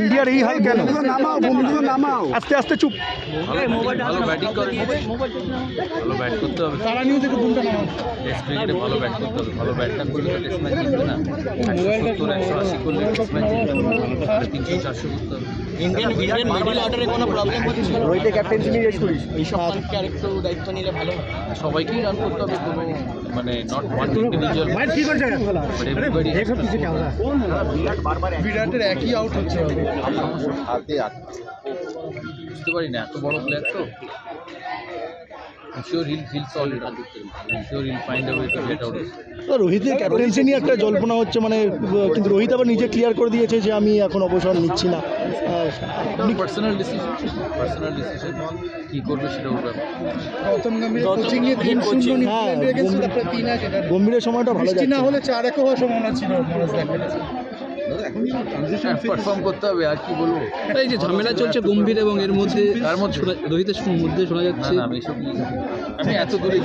ইন্ডিয়ার এই হাল কেন? নামাও বন্ধু নামাও। আস্তে আস্তে চুপ। ভালো ব্যাটিং করে ভালো ব্যাট করতে হবে। তারা নিয়ে থেকে ফোনটা নামাও। টেস্ট ক্রিকেটে ভালো ব্যাট করতে হবে। ভালো ব্যাট করলে তো টেস্ট ম্যাচ জিতবে না। একশো একশো আশি করলে টেস্ট ম্যাচ জিতবে না। তিনশো চারশো করতে হবে। ইন্ডিয়ান ইন্ডিয়ান মিডল অর্ডারে কোনো প্রবলেম হচ্ছে রোহিতে ক্যাপ্টেন্সি নিয়ে শেষ করিস। এই সব মানুষকে আরেকটু দায়িত্ব নিলে ভালো সবাইকেই রান করতে হবে কোনো মানে নট ওয়ান ইন্ডিভিজুয়াল কি করছে বিরাটের একই আউট হচ্ছে। বুঝতে পারি না এত বড় প্লেয়ার তো? রোহিতের ক্যাপ্টেন্সি নিয়ে একটা জল্পনা হচ্ছে মানে কিন্তু রোহিত আবার নিজে ক্লিয়ার করে দিয়েছে যে আমি এখন অবসর নিচ্ছি না। পার্সোনাল ডিসিশন পার্সোনাল ডিসিশন কি করবে সেটা ওর ব্যাপার। গৌতম গম্ভীর কোচিং নিয়ে তিন শূন্য হ্যাঁ, এক গম্ভীরের সময়টা ভালো না হলে চার একও হওয়ার সম্ভাবনা ছিল পারফর্ম করতে হবে আর কি বলব এই যে ঝামেলা চলছে গম্ভীর এবং এর মধ্যে তার মধ্যে রোহিতের মধ্যে শোনা যাচ্ছে না আমি এসব নিয়ে- আমি এত দূরে